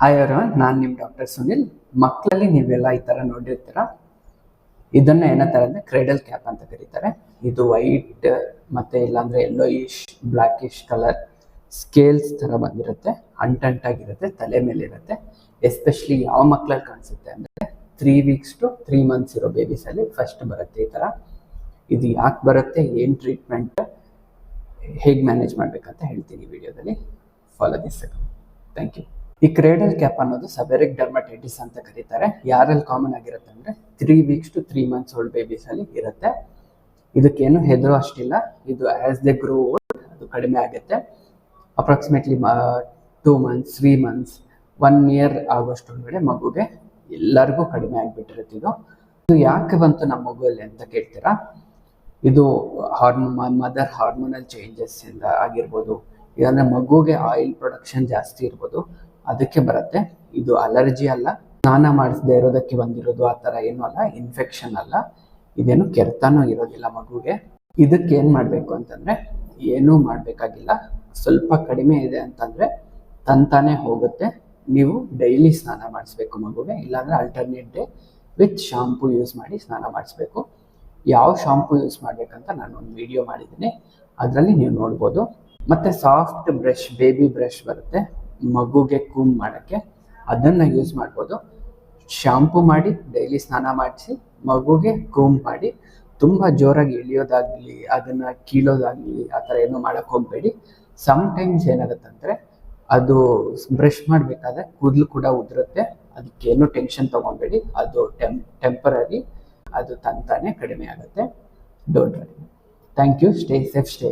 Hi ಅವರ ನಾನು ನಿಮ್ಮ ಡಾಕ್ಟರ್ ಸುನಿಲ್. ಮಕ್ಕಳಲ್ಲಿ ನೀವೆಲ್ಲ ಈ ಥರ ನೋಡಿರ್ತೀರ? ಇದನ್ನ ಏನಂತಾರೆ ಅಂದರೆ ಕ್ರೆಡಲ್ ಕ್ಯಾಪ್ ಅಂತ ಕರೀತಾರೆ. ಇದು ವೈಟ್ ಮತ್ತೆ ಇಲ್ಲಾಂದರೆ yellowish blackish colour scales ಥರ ಬಂದಿರುತ್ತೆ ಅಂಟಂಟಾಗಿರುತ್ತೆ ತಲೆ ಮೇಲೆ ಇರುತ್ತೆ ಎಸ್ಪೆಷಲಿ ಯಾವ ಮಕ್ಕಳಲ್ಲಿ ಕಾಣಿಸುತ್ತೆ ಅಂದರೆ three weeks to three months ಇರೋ ಬೇಬೀಸಲ್ಲಿ ಫಸ್ಟ್ ಬರುತ್ತೆ ಈ ಥರ ಇದು ಯಾಕೆ ಬರುತ್ತೆ, ಏನು ಟ್ರೀಟ್ಮೆಂಟ್ ಹೇಗೆ ಮ್ಯಾನೇಜ್ ಮಾಡಬೇಕಂತ ಹೇಳ್ತೀನಿ ವಿಡಿಯೋದಲ್ಲಿ ಫಾಲೋ ದಿಸ್ ಥ್ಯಾಂಕ್ ಯು ಈ ಕ್ರೇಡಲ್ ಕ್ಯಾಪ್ ಅನ್ನೋದು ಸಬೆರಿಕ್ ಡರ್ಮಟೈಟಿಸ್ ಅಂತ ಕರೀತಾರೆ. ಯಾರಲ್ಲಿ ಕಾಮನ್ ಆಗಿರುತ್ತೆ ಅಂದ್ರೆ three weeks to three months old ಬೇಬೀಸಲ್ಲಿ ಇರುತ್ತೆ. ಇದಕ್ಕೇನು ಹೆದರು ಅಷ್ಟಿಲ್ಲ. ಇದು ಆಸ್ ದೆ ಗ್ರೋ ಓಲ್ಡ್ ಅದು ಕಡಿಮೆ ಆಗುತ್ತೆ. Approximately two months three months one year ಆಗೋಷ್ಟೊಳಗಡೆ ಮಗುಗೆ ಎಲ್ಲರಿಗೂ ಕಡಿಮೆ ಆಗಿಬಿಟ್ಟಿರುತ್ತೆ ಇದು. ಇದು ಯಾಕೆ ಬಂತು ನಮ್ಮ ಮಗುವಲ್ಲಿ ಅಂತ ಕೇಳ್ತೀರಾ? ಇದು ಹಾರ್ಮೋ ಮದರ್ ಹಾರ್ಮೋನಲ್ ಚೇಂಜಸ್ ಇಂದ ಆಗಿರ್ಬೋದು. ಇಲ್ಲಾಂದ್ರೆ ಮಗುಗೆ ಆಯಿಲ್ ಪ್ರೊಡಕ್ಷನ್ ಜಾಸ್ತಿ ಇರ್ಬೋದು. ಅದಕ್ಕೆ ಬರುತ್ತೆ. ಇದು ಅಲರ್ಜಿ ಅಲ್ಲ. ಸ್ನಾನ ಮಾಡಿಸದೆ ಇರೋದಕ್ಕೆ ಬಂದಿರೋದು ಆ ಥರ ಏನೂ ಅಲ್ಲ. ಇನ್ಫೆಕ್ಷನ್ ಅಲ್ಲ. ಇದೇನು ಕೆರೆತನೂ ಇರೋದಿಲ್ಲ ಮಗುಗೆ. ಇದಕ್ಕೆ ಏನು ಮಾಡಬೇಕು ಅಂತಂದ್ರೆ, ಏನೂ ಮಾಡಬೇಕಾಗಿಲ್ಲ. ಸ್ವಲ್ಪ ಕಡಿಮೆ ಇದೆ ಅಂತಂದ್ರೆ ತಂತಾನೆ ಹೋಗುತ್ತೆ. ನೀವು ಡೈಲಿ ಸ್ನಾನ ಮಾಡಿಸ್ಬೇಕು ಮಗುಗೆ. ಇಲ್ಲಾಂದರೆ alternate day with shampoo use ಮಾಡಿ ಸ್ನಾನ ಮಾಡಿಸ್ಬೇಕು. ಯಾವ ಶಾಂಪೂ ಯೂಸ್ ಮಾಡಬೇಕಂತ ನಾನು ಒಂದು ವಿಡಿಯೋ ಮಾಡಿದ್ದೀನಿ. ಅದರಲ್ಲಿ ನೀವು ನೋಡ್ಬೋದು. ಮತ್ತೆ ಸಾಫ್ಟ್ ಬ್ರಷ್ ಬೇಬಿ ಬ್ರಷ್ ಬರುತ್ತೆ. ಮಗುಗೆ ಕೂಮ್ ಮಾಡೋಕ್ಕೆ ಅದನ್ನು ಯೂಸ್ ಮಾಡ್ಬೋದು. ಶಾಂಪೂ ಮಾಡಿ ಡೈಲಿ ಸ್ನಾನ ಮಾಡಿಸಿ, ಮಗುಗೆ ಕೂಮ್ ಮಾಡಿ, ತುಂಬ ಜೋರಾಗಿ ಇಳಿಯೋದಾಗಲಿ, ಅದನ್ನು ಕೀಳೋದಾಗಲಿ ಆ ಥರ ಏನೂ ಮಾಡೋಕ್ಕೆ ಹೋಗಬೇಡಿ. ಟೈಮ್ಸ್ ಏನಾಗುತ್ತಂದರೆ ಅದು ಬ್ರಷ್ ಮಾಡಬೇಕಾದ್ರೆ ಕೂದಲು ಕೂಡ ಉದುರುತ್ತೆ. ಅದಕ್ಕೇನು ಟೆನ್ಷನ್ ತೊಗೊಬೇಡಿ. ಅದು ಟೆಂ ಟೆಂಪರರಿ ಅದು ತಂತಾನೆ ಕಡಿಮೆ ಆಗುತ್ತೆ. Don't worry thank you stay safe stay